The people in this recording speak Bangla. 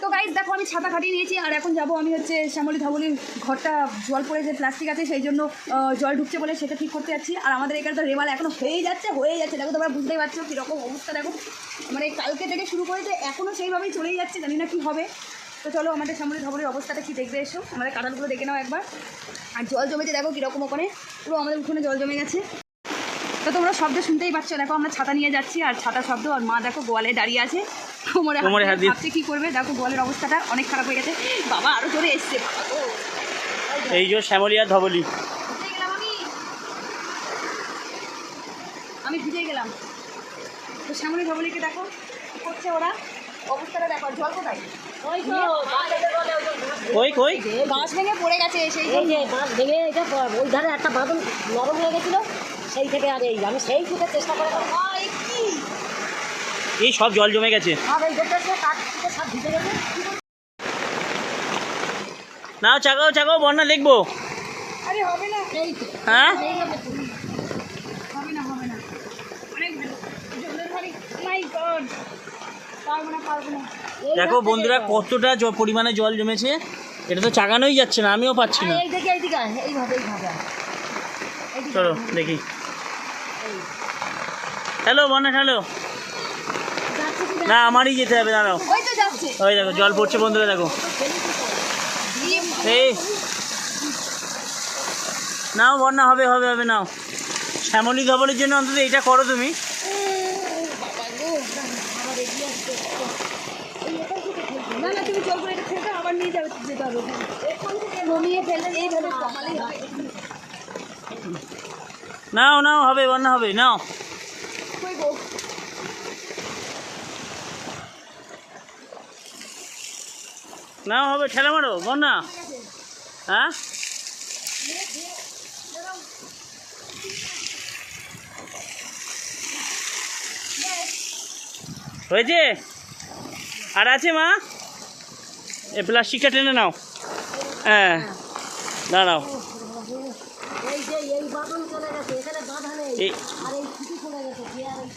তো গাইজ দেখো, আমি ছাতা কাটিয়ে নিয়েছি, আর এখন যাব আমি হচ্ছে শ্যামলি ধাবলির ঘরটা, জল পড়ে যে প্লাস্টিক আছে, সেই জন্য জল ঢুকছে বলে সেটা ঠিক করতে যাচ্ছি। আর আমাদের এখানে তো রেমাল এখনও হয়ে যাচ্ছে হয়ে যাচ্ছে। দেখো, তোমরা বুঝতেই পারছ কীরকম অবস্থা, দেখো। মানে কালকে থেকে শুরু করেছে এখনও সেইভাবেই চলেই যাচ্ছে, জানি না কী হবে। তো চলো, আমাদের শ্যামলী ধাবলির অবস্থাটা কি দেখবে এসো। আমাদের কাঁঠালগুলো দেখে নাও একবার। আর জল জমেছে, দেখো কীরকম ওখানে। পুরো আমাদের উঠোনে জল জমে গেছে। তো তোমরা শব্দ শুনতেই পাচ্ছ দেখো আমরা ছাতা নিয়ে যাচ্ছি আর ছাতা শব্দ আর মা দেখো গোয়ালে দাঁড়িয়ে আছে। কোমরে কোমরে হাত দিয়ে। কি করবে? দেখো গোয়ালের অবস্থাটা অনেক খারাপ হয়ে গেছে। বাবা আরও জোরে এসছে এই যে শ্যামলী আর ধবলি আমি। আমি ভিজে গেলাম। তো শ্যামলি ধবলিকে দেখো কি করছে ওরা? অবস্থাটা দেখো জল কোথায়? কই কই বাঁশ ভেঙে পড়ে গেছে সেই এই যে বাঁধ ভেঙে এটা ওই ধারে একটা বাঁধন নরম হয়ে গেছিল। সেই থেকে আর এই আমি সেই থেকে চেষ্টা করে এই সব জল জমে গেছে। নাও চাকাও চাকাও বন্যা দেখব না। তো। হ্যাঁ? না না। না না। দেখো বন্ধুরা কতটা পরিমাণে জল জমেছে। এটা তো চাগানোই যাচ্ছে না আমিও পাচ্ছি না। চলো দেখি। হ্যালো বন্যা হ্যালো। না, আমারই যেতে হবে, দাঁড়াও। ওই দেখো, জল পড়ছে বন্ধুরা, দেখো। এই। নাও বন্যা হবে হবে হবে, নাও। শ্যামলী ধবলের জন্য অন্তত এইটা করো তুমি। নিয়ে যাবে, যেতে হবে। এইভাবে নাও নাও, হবে, বন্যা হবে, নাও। নাও, হবে, ঠেলা মারো, বন্যা। হ্যাঁ? হয়েছে? আর আছে, মা? এ প্লাস্টিকটা টেনে নাও। হ্যাঁ দাঁড়াও। এই যে এই বাঁধন চলে গেছে এখানে বাঁধা নেই। আর এই ছুটি চলে গেছে আর এই